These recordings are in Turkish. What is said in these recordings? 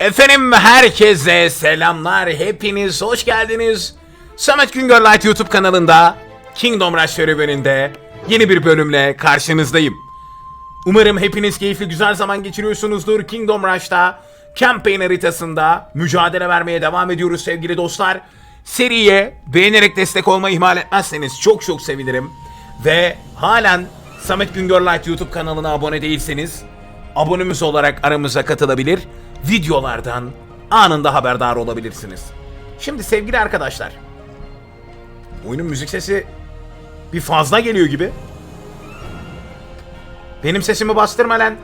Efendim herkese selamlar. Hepiniz hoş geldiniz. Samet Güngör Light YouTube kanalında Kingdom Rush serüveninde yeni bir bölümle karşınızdayım. Umarım hepiniz keyifli güzel zaman geçiriyorsunuzdur. Kingdom Rush'ta campaign haritasında mücadele vermeye devam ediyoruz sevgili dostlar. Seriye beğenerek destek olmayı ihmal etmezseniz çok çok sevinirim. Ve halen Samet Güngör Light YouTube kanalına abone değilseniz abonemiz olarak aramıza katılabilir. Videolardan anında haberdar olabilirsiniz. Şimdi sevgili arkadaşlar. Oyunun müzik sesi bir fazla geliyor gibi. Benim sesimi bastırma lan.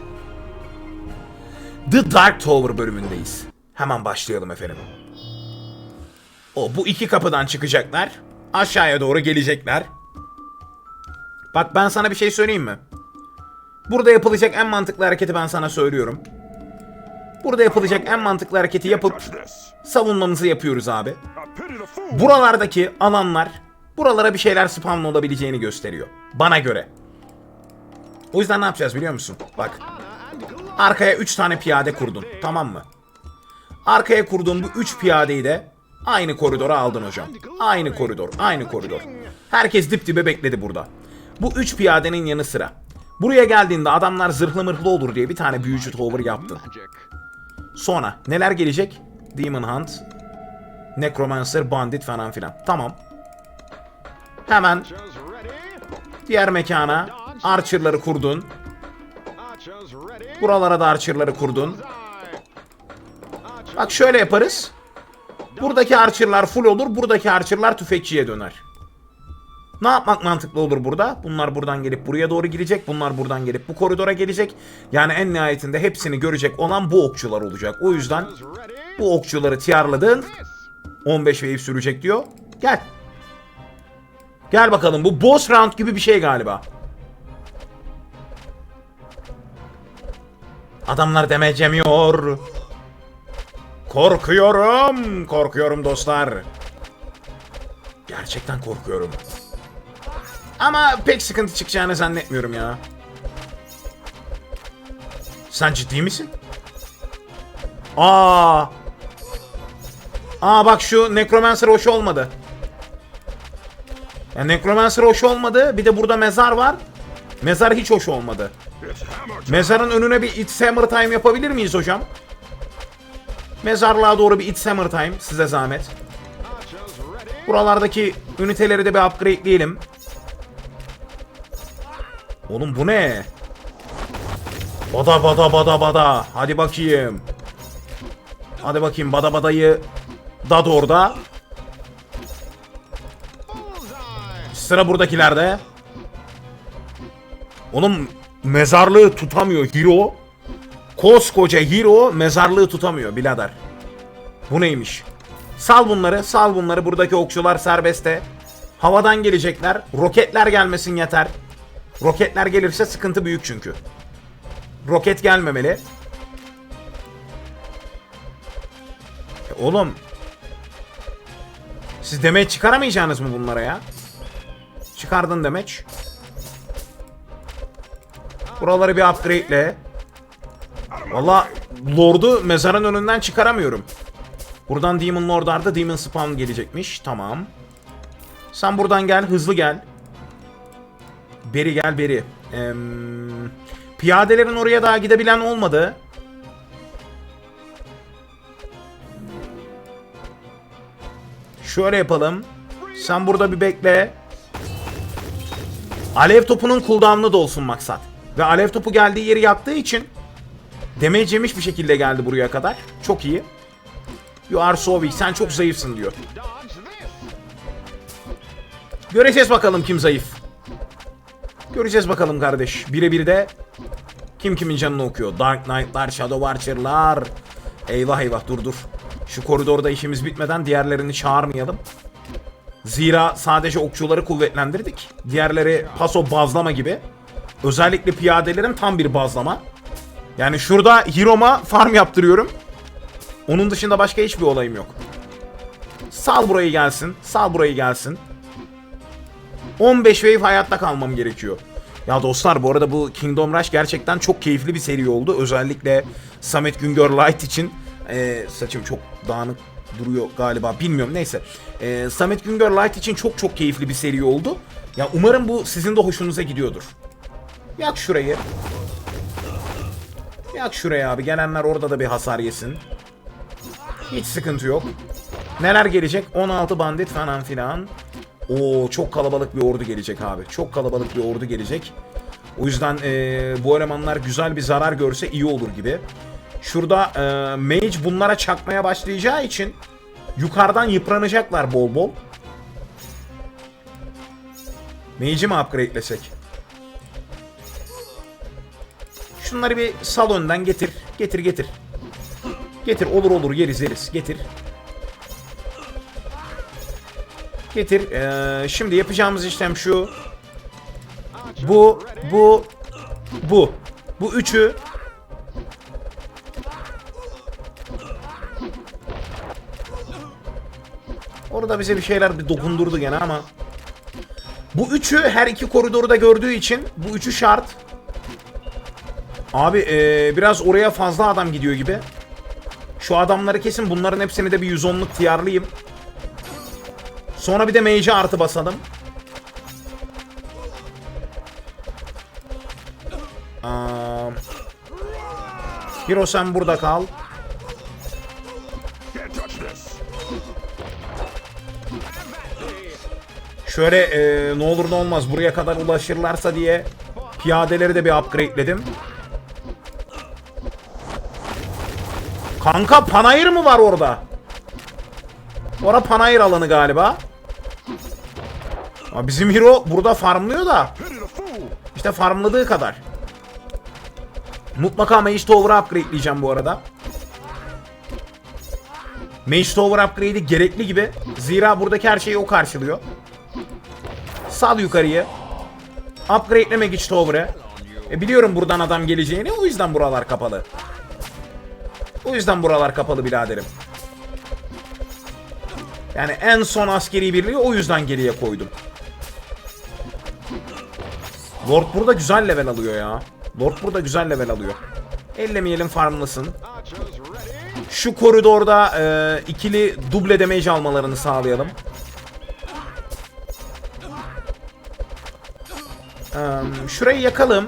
The Dark Tower bölümündeyiz. Hemen başlayalım efendim. O bu iki kapıdan çıkacaklar. Aşağıya doğru gelecekler. Bak ben sana bir şey söyleyeyim mi? Burada yapılacak en mantıklı hareketi ben sana söylüyorum. Burada yapılacak en mantıklı hareketi yapıp savunmamızı yapıyoruz abi. Buralardaki alanlar buralara bir şeyler spamlı olabileceğini gösteriyor. Bana göre. O yüzden ne yapacağız biliyor musun? Bak. Arkaya 3 tane piyade kurdun. Tamam mı? Arkaya kurduğun bu 3 piyadeyi de aynı koridora aldın hocam. Aynı koridor, aynı koridor. Herkes dip dibe bekledi burada. Bu 3 piyadenin yanı sıra. Buraya geldiğinde adamlar zırhlı mırhlı olur diye bir tane büyücü tower yaptın. Sonra neler gelecek? Demon Hunt, Necromancer, Bandit falan filan. Tamam. Hemen diğer mekana Archer'ları kurdun. Buralara da Archer'ları kurdun. Bak şöyle yaparız. Buradaki Archer'lar full olur. Buradaki Archer'lar tüfekçiye döner. Ne yapmak mantıklı olur burada? Bunlar buradan gelip buraya doğru girecek. Bunlar buradan gelip bu koridora gelecek. Yani en nihayetinde hepsini görecek olan bu okçular olacak. O yüzden bu okçuları tiyarladın. 15 wave sürecek diyor. Gel. Gel bakalım. Bu boss round gibi bir şey galiba. Adamlar demecemiyor. Korkuyorum. Korkuyorum dostlar. Gerçekten korkuyorum. Ama pek sıkıntı çıkacağını zannetmiyorum ya. Sen ciddi misin? Aa. Aa bak şu Necromancer hoş olmadı. Ya Necromancer hoş olmadı. Bir de burada mezar var. Mezar hiç hoş olmadı. Mezarın önüne bir It's Hammer Time yapabilir miyiz hocam? Mezarlığa doğru bir It's Hammer Time size zahmet. Buralardaki üniteleri de bir upgrade'leyelim. Oğlum bu ne? Bada bada bada bada. Hadi bakayım. Hadi bakayım bada badayı da orada. Sıra buradakilerde. Oğlum mezarlığı tutamıyor Hero. Koskoca Hero mezarlığı tutamıyor birader. Bu neymiş? Sal bunları, sal bunları. Buradaki okçular serbestte. Havadan gelecekler. Roketler gelmesin yeter. Roketler gelirse sıkıntı büyük çünkü. Roket gelmemeli. E oğlum. Siz demeç çıkaramayacaksınız mı bunlara ya? Çıkardın demeç. Buraları bir upgrade'le. Valla Lord'u mezarın önünden çıkaramıyorum. Buradan Demon Lord arda Demon Spawn gelecekmiş. Tamam. Sen buradan gel. Hızlı gel. Beri gel beri. Ee, piyadelerin oraya daha gidebilen olmadı. Şöyle yapalım. Sen burada bir bekle. Alev topunun cooldown'u da olsun maksat. Ve alev topu geldiği yeri yaktığı için damage yemiş bir şekilde geldi buraya kadar. Çok iyi. You are so weak. Sen çok zayıfsın diyor. Göreceğiz bakalım kim zayıf. Göreceğiz bakalım kardeş. Birebir de kim kimin canını okuyor. Dark Knight'lar, Shadow Archer'lar. Eyvah eyvah dur dur. Şu koridorda işimiz bitmeden diğerlerini çağırmayalım. Zira sadece okçuları kuvvetlendirdik. Diğerleri paso bazlama gibi. Özellikle piyadelerim tam bir bazlama. Yani şurada Hirom'a farm yaptırıyorum. Onun dışında başka hiçbir olayım yok. Sal burayı gelsin. Sal burayı gelsin. 15 wave hayatta kalmam gerekiyor. Ya dostlar bu arada bu Kingdom Rush gerçekten çok keyifli bir seri oldu. Özellikle Samet Güngör Light için Ee, saçım çok dağınık duruyor galiba bilmiyorum neyse. Ee, Samet Güngör Light için çok çok keyifli bir seri oldu. Ya umarım bu sizin de hoşunuza gidiyordur. Yak şurayı. Yak şuraya abi. Gelenler orada da bir hasar yesin. Hiç sıkıntı yok. Neler gelecek? 16 bandit falan filan. Oo çok kalabalık bir ordu gelecek abi. Çok kalabalık bir ordu gelecek. O yüzden eee, bu elemanlar güzel bir zarar görse iyi olur gibi. Şurada eee, mage bunlara çakmaya başlayacağı için yukarıdan yıpranacaklar bol bol. Mage'i mi upgradelesek? Şunları bir sal önden getir. Getir getir. Getir olur olur yeriz yeriz. Getir. Getir. Ee, şimdi yapacağımız işlem şu. Bu, bu, bu. Bu üçü Orada bize bir şeyler bir dokundurdu gene ama bu üçü her iki koridoru da gördüğü için bu üçü şart. Abi ee, biraz oraya fazla adam gidiyor gibi. Şu adamları kesin bunların hepsini de bir 110'luk tiyarlayayım. Sonra bir de mage'e artı basalım. Aa, Hiro sen burada kal. Şöyle e, ne olur ne olmaz buraya kadar ulaşırlarsa diye piyadeleri de bir upgrade'ledim. Kanka panayır mı var orada? Ora panayır alanı galiba. Aa, bizim hero burada farmlıyor da. İşte farmladığı kadar. Mutlaka Mage Tower'ı upgradeleyeceğim bu arada. Mage Tower upgrade'i gerekli gibi. Zira buradaki her şeyi o karşılıyor. Sal yukarıyı. Upgrade'le Mage Tower'ı. E biliyorum buradan adam geleceğini o yüzden buralar kapalı. O yüzden buralar kapalı biraderim. Yani en son askeri birliği o yüzden geriye koydum. Lord burada güzel level alıyor ya. Lord burada güzel level alıyor. Ellemeyelim farmlasın. Şu koridorda e, ikili duble damage almalarını sağlayalım. Eee, şurayı yakalım.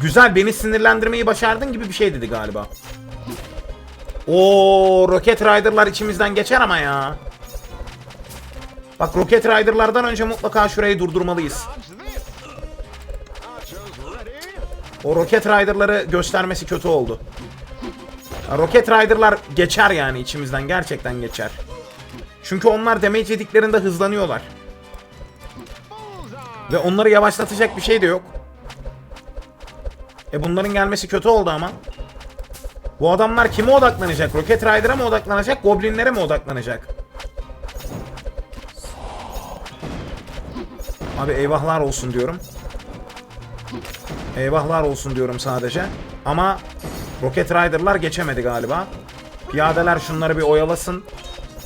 Güzel beni sinirlendirmeyi başardın gibi bir şey dedi galiba. O Rocket Rider'lar içimizden geçer ama ya. Bak Rocket Rider'lardan önce mutlaka şurayı durdurmalıyız. O Rocket Rider'ları göstermesi kötü oldu. Rocket Rider'lar geçer yani içimizden gerçekten geçer. Çünkü onlar damage yediklerinde hızlanıyorlar. Ve onları yavaşlatacak bir şey de yok. E bunların gelmesi kötü oldu ama. Bu adamlar kime odaklanacak? Rocket Rider'a mı odaklanacak? Goblinlere mi odaklanacak? Abi eyvahlar olsun diyorum. Eyvahlar olsun diyorum sadece. Ama Rocket Rider'lar geçemedi galiba. Piyadeler şunları bir oyalasın.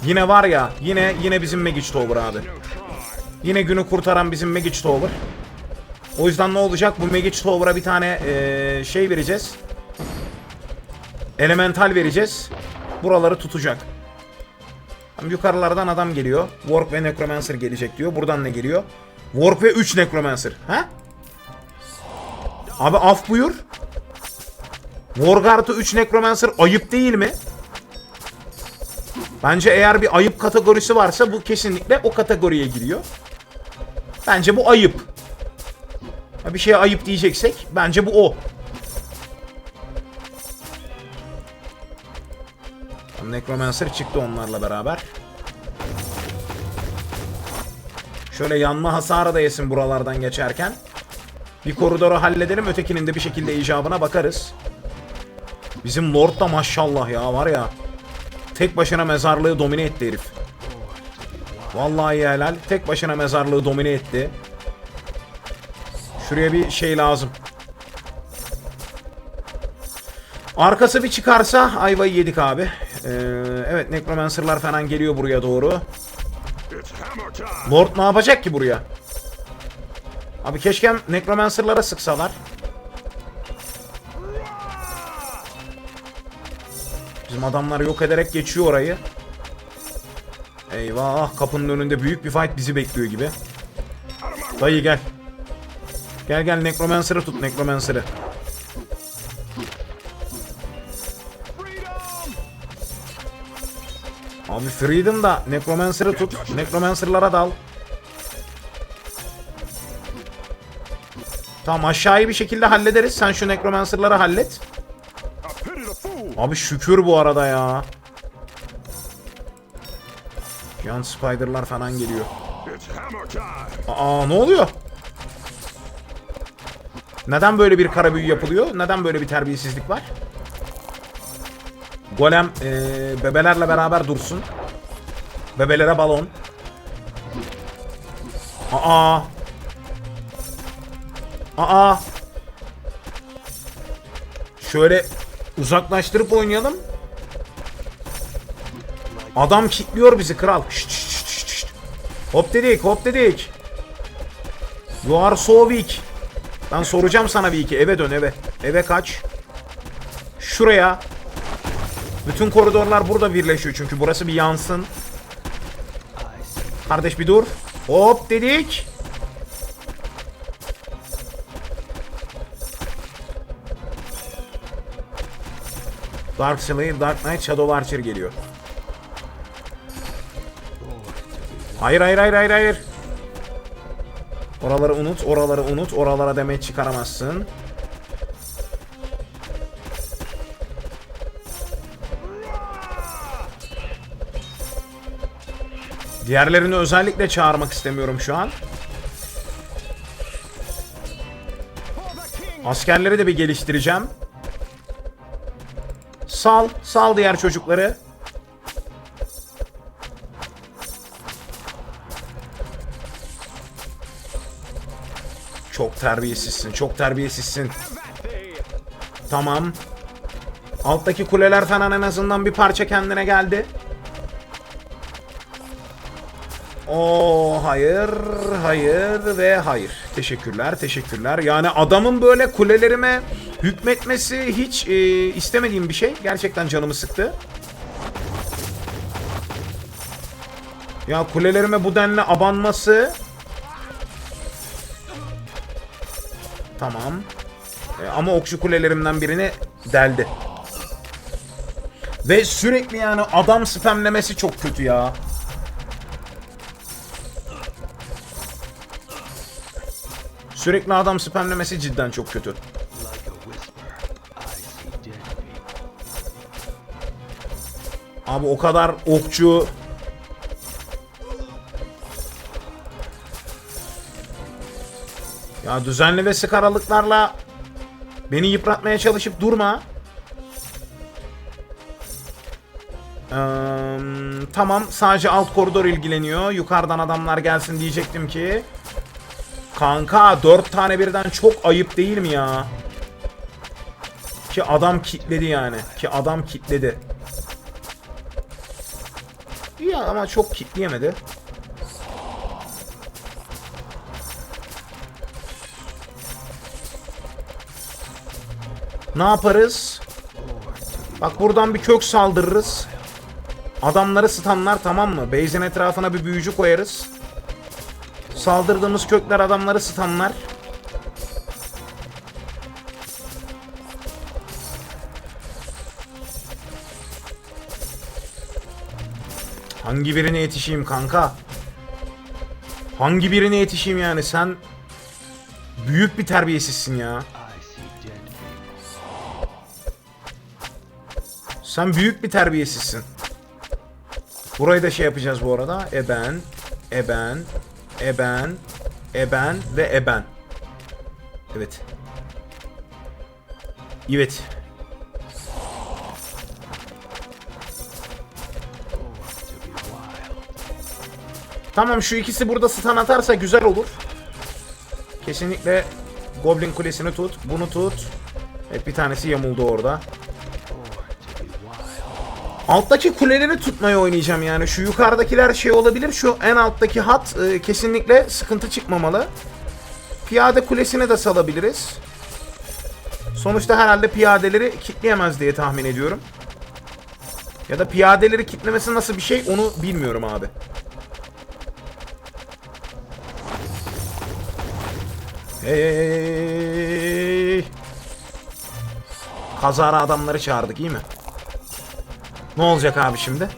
Yine var ya, yine yine bizim Magic Tower abi. Yine günü kurtaran bizim Magic Tower. O yüzden ne olacak? Bu Magic Tower'a bir tane eee, şey vereceğiz. Elemental vereceğiz. Buraları tutacak. Yukarılardan adam geliyor. Warp ve Necromancer gelecek diyor. Buradan ne geliyor? Warp ve 3 Necromancer. Ha? Abi af buyur. Warguard'ı 3 Necromancer ayıp değil mi? Bence eğer bir ayıp kategorisi varsa bu kesinlikle o kategoriye giriyor. Bence bu ayıp. Bir şeye ayıp diyeceksek bence bu o. Necromancer çıktı onlarla beraber. Şöyle yanma hasarı da yesin buralardan geçerken. Bir koridoru halledelim ötekinin de bir şekilde icabına bakarız. Bizim Lord da maşallah ya var ya. Tek başına mezarlığı domine etti herif. Vallahi helal. Tek başına mezarlığı domine etti. Şuraya bir şey lazım. Arkası bir çıkarsa ayvayı yedik abi. Ee, evet Necromancer'lar falan geliyor buraya doğru. Lord ne yapacak ki buraya? Abi keşke Necromancer'lara sıksalar. Bizim adamlar yok ederek geçiyor orayı. Eyvah kapının önünde büyük bir fight bizi bekliyor gibi. Dayı gel. Gel gel Necromancer'ı tut Necromancer'ı. Abi Freedom da Necromancer'ı tut. Necromancer'lara dal. Tamam aşağıyı bir şekilde hallederiz. Sen şu Necromancer'ları hallet. Abi şükür bu arada ya. Giant Spider'lar falan geliyor. Aa ne oluyor? Neden böyle bir kara büyü yapılıyor? Neden böyle bir terbiyesizlik var? Golem eee, bebelerle beraber dursun. Bebelere balon. Aa. Aa. Şöyle uzaklaştırıp oynayalım. Adam kilitliyor bizi kral. Şşt, şşt, şşt, şşt. Hop dedik hop dedik. You are so weak. Ben soracağım sana bir iki. Eve dön eve. Eve kaç. Şuraya. Bütün koridorlar burada birleşiyor çünkü burası bir yansın. Kardeş bir dur. Hop dedik. Dark Slave, Dark Knight, Shadow Archer geliyor. Hayır hayır hayır hayır hayır. Oraları unut, oraları unut, oralara demet çıkaramazsın. Diğerlerini özellikle çağırmak istemiyorum şu an. Askerleri de bir geliştireceğim. Sal, sal diğer çocukları. Çok terbiyesizsin, çok terbiyesizsin. Tamam. Alttaki kuleler falan en azından bir parça kendine geldi. O hayır, hayır ve hayır. Teşekkürler, teşekkürler. Yani adamın böyle kulelerime hükmetmesi hiç e, istemediğim bir şey. Gerçekten canımı sıktı. Ya kulelerime bu denli abanması Tamam. E, ama okçu kulelerimden birini deldi. Ve sürekli yani adam spamlemesi çok kötü ya. Sürekli adam spamlemesi cidden çok kötü. Abi o kadar okçu Ya düzenli ve sık aralıklarla beni yıpratmaya çalışıp durma. Eee, tamam sadece alt koridor ilgileniyor. Yukarıdan adamlar gelsin diyecektim ki. Kanka dört tane birden çok ayıp değil mi ya? Ki adam kitledi yani. Ki adam kitledi. İyi ama çok kitleyemedi. Ne yaparız? Bak buradan bir kök saldırırız. Adamları stunlar tamam mı? Base'in etrafına bir büyücü koyarız. Saldırdığımız kökler adamları stunlar. Hangi birine yetişeyim kanka? Hangi birine yetişeyim yani sen büyük bir terbiyesizsin ya. Sen büyük bir terbiyesizsin. Burayı da şey yapacağız bu arada. Eben, eben, eben, eben ve eben. Evet. Evet. Tamam şu ikisi burada stun atarsa güzel olur. Kesinlikle Goblin Kulesi'ni tut. Bunu tut. Evet bir tanesi yamuldu orada. Alttaki kuleleri tutmayı oynayacağım yani. Şu yukarıdakiler şey olabilir. Şu en alttaki hat e, kesinlikle sıkıntı çıkmamalı. Piyade kulesine de salabiliriz. Sonuçta herhalde piyadeleri kitleyemez diye tahmin ediyorum. Ya da piyadeleri kitlemesi nasıl bir şey onu bilmiyorum abi. Hey. Kazara adamları çağırdık iyi mi? Ne olacak abi şimdi?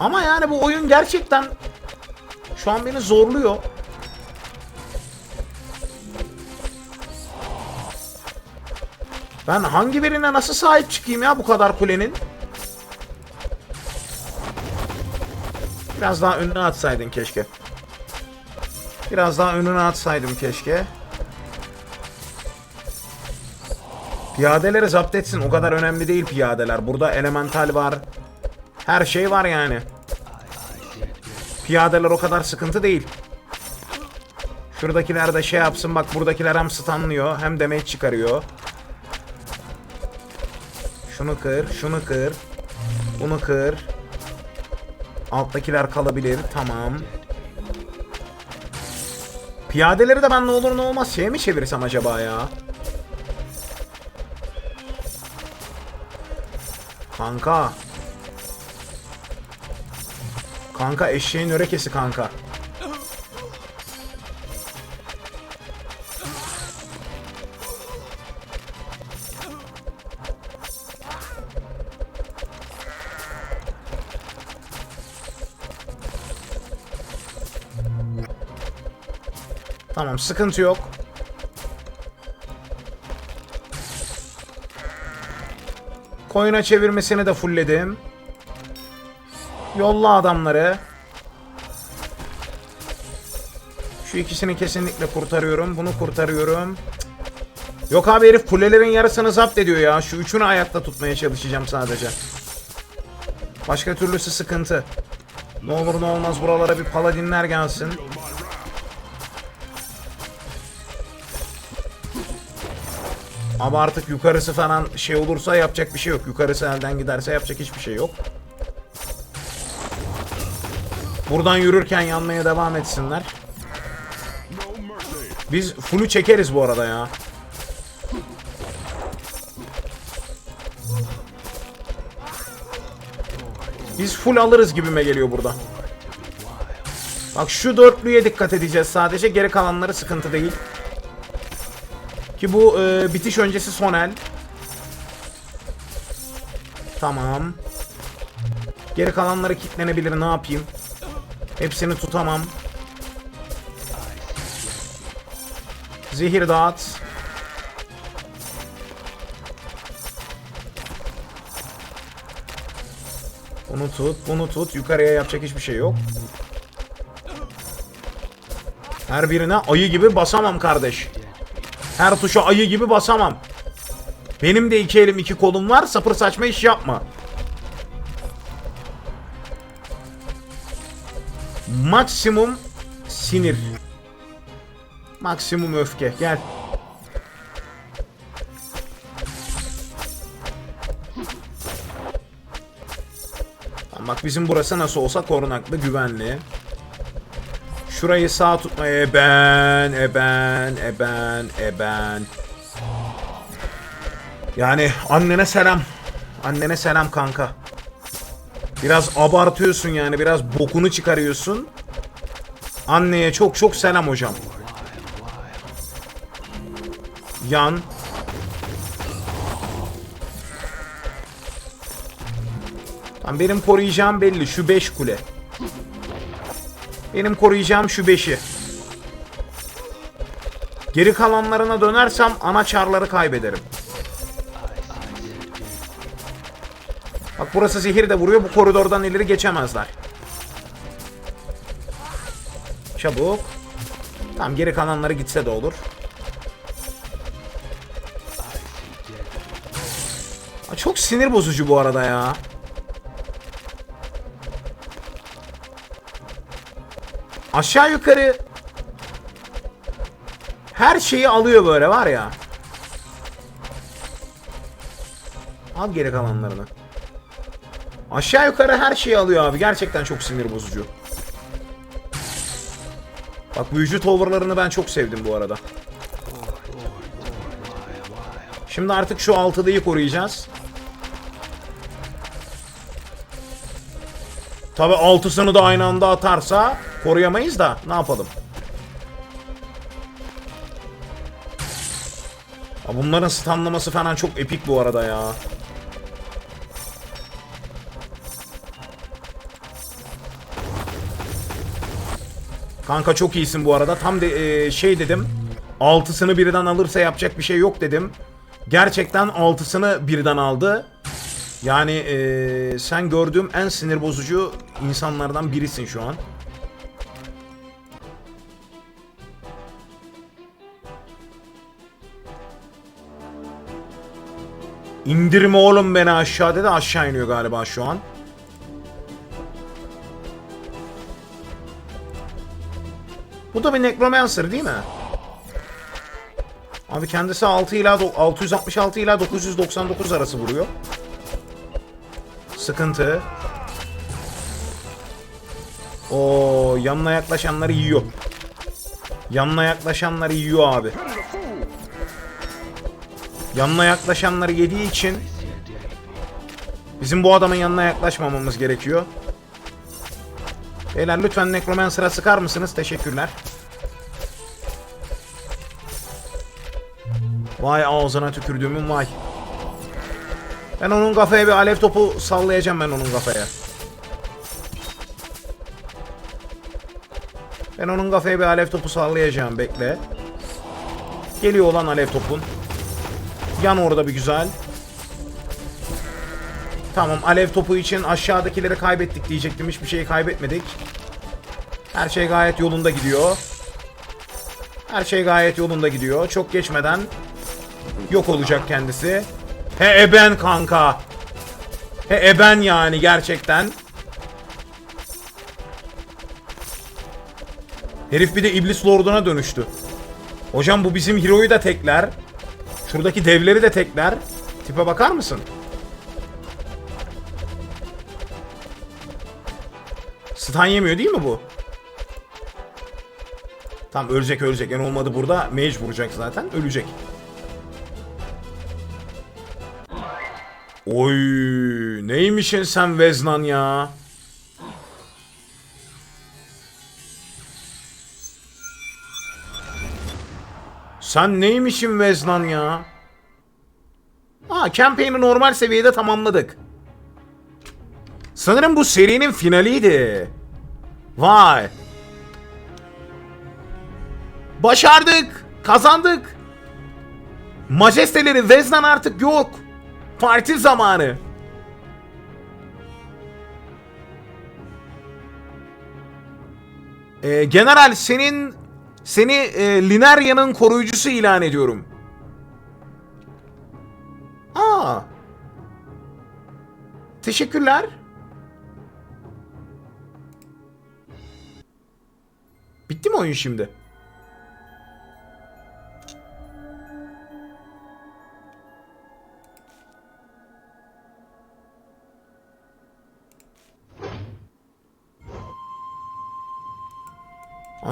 Ama yani bu oyun gerçekten şu an beni zorluyor. Ben hangi birine nasıl sahip çıkayım ya bu kadar kulenin? Biraz daha önüne atsaydın keşke. Biraz daha önüne atsaydım keşke. Piyadeleri zapt etsin. O kadar önemli değil piyadeler. Burada elemental var. Her şey var yani. Piyadeler o kadar sıkıntı değil. Şuradakiler de şey yapsın. Bak buradakiler hem stunlıyor hem damage çıkarıyor. Şunu kır, şunu kır. Bunu kır. Alttakiler kalabilir. Tamam. Piyadeleri de ben ne olur ne olmaz şeye mi çevirsem acaba ya? Kanka. Kanka eşeğin örekesi kanka. Tamam sıkıntı yok. Koyuna çevirmesini de fullledim. Yolla adamları. Şu ikisini kesinlikle kurtarıyorum. Bunu kurtarıyorum. Yok abi herif kulelerin yarısını zapt ediyor ya. Şu üçünü ayakta tutmaya çalışacağım sadece. Başka türlüsü sıkıntı. Ne olur ne olmaz buralara bir paladinler gelsin. Ama artık yukarısı falan şey olursa yapacak bir şey yok. Yukarısı elden giderse yapacak hiçbir şey yok. Buradan yürürken yanmaya devam etsinler. Biz full'ü çekeriz bu arada ya. Biz full alırız gibime geliyor burada. Bak şu dörtlüye dikkat edeceğiz sadece. Geri kalanları sıkıntı değil. Ki bu e, bitiş öncesi son el. Tamam. Geri kalanları kilitlenebilir ne yapayım. Hepsini tutamam. Zehir dağıt. Bunu tut, bunu tut. Yukarıya yapacak hiçbir şey yok. Her birine ayı gibi basamam kardeş. Her tuşa ayı gibi basamam. Benim de iki elim iki kolum var. Sapır saçma iş yapma. Maksimum sinir. Maksimum öfke. Gel. Bak bizim burası nasıl olsa korunaklı, güvenli. Şurayı sağ tutmaya eben, eben, eben, eben. Yani annene selam. Annene selam kanka. Biraz abartıyorsun yani. Biraz bokunu çıkarıyorsun. Anneye çok çok selam hocam. Yan. Tamam, benim koruyacağım belli. Şu 5 kule. Benim koruyacağım şu 5'i. Geri kalanlarına dönersem ana çarları kaybederim. Bak burası zehir de vuruyor. Bu koridordan ileri geçemezler. Çabuk. Tamam geri kalanları gitse de olur. Çok sinir bozucu bu arada ya. Aşağı yukarı her şeyi alıyor böyle var ya. Al geri kalanlarını. Aşağı yukarı her şeyi alıyor abi. Gerçekten çok sinir bozucu. Bak büyücü towerlarını ben çok sevdim bu arada. Şimdi artık şu altılıyı koruyacağız. Tabi altısını da aynı anda atarsa koruyamayız da ne yapalım. Ya bunların stunlaması falan çok epik bu arada ya. Kanka çok iyisin bu arada. Tam de e, şey dedim. Altısını birden alırsa yapacak bir şey yok dedim. Gerçekten altısını birden aldı. Yani e, sen gördüğüm en sinir bozucu insanlardan birisin şu an. İndirme oğlum beni aşağı dedi. Aşağı iniyor galiba şu an. Bu da bir Necromancer değil mi? Abi kendisi 6 ila do- 666 ila 999 arası vuruyor. Sıkıntı. O yanına yaklaşanları yiyor. Yanına yaklaşanları yiyor abi. Yanına yaklaşanları yediği için bizim bu adamın yanına yaklaşmamamız gerekiyor. Beyler lütfen Necromancer'a sıkar mısınız? Teşekkürler. Vay ağzına tükürdüğümün vay. Ben onun kafaya bir alev topu sallayacağım ben onun kafaya. Ben onun kafaya bir alev topu sallayacağım bekle. Geliyor olan alev topun. Yan orada bir güzel. Tamam alev topu için aşağıdakileri kaybettik diyecektim. Hiçbir şeyi kaybetmedik. Her şey gayet yolunda gidiyor. Her şey gayet yolunda gidiyor. Çok geçmeden yok olacak kendisi. He eben kanka. He eben yani gerçekten. Herif bir de iblis lorduna dönüştü. Hocam bu bizim hero'yu da tekler. Şuradaki devleri de tekler. Tipe bakar mısın? Stun yemiyor değil mi bu? Tam ölecek ölecek. En olmadı burada mage vuracak zaten. Ölecek. Oy neymişin sen Veznan ya? Sen neymişin Veznan ya? Aa, campaign'i normal seviyede tamamladık. Sanırım bu serinin finaliydi. Vay. Başardık. Kazandık. Majesteleri Veznan artık yok. Parti zamanı. Ee, General senin seni e, Linerya'nın koruyucusu ilan ediyorum. Aa. Teşekkürler. Bitti mi oyun şimdi?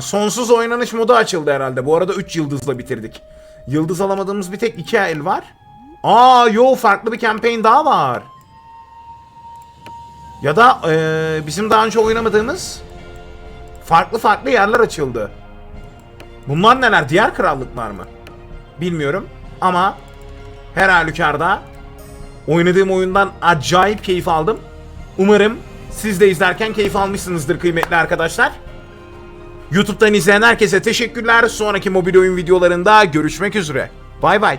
Sonsuz oynanış modu açıldı herhalde. Bu arada 3 yıldızla bitirdik. Yıldız alamadığımız bir tek 2 el var. Aa yo farklı bir campaign daha var. Ya da eee, bizim daha önce oynamadığımız farklı farklı yerler açıldı. Bunlar neler? Diğer krallıklar mı? Bilmiyorum ama her halükarda oynadığım oyundan acayip keyif aldım. Umarım siz de izlerken keyif almışsınızdır kıymetli arkadaşlar. YouTube'dan izleyen herkese teşekkürler. Sonraki mobil oyun videolarında görüşmek üzere. Bay bay.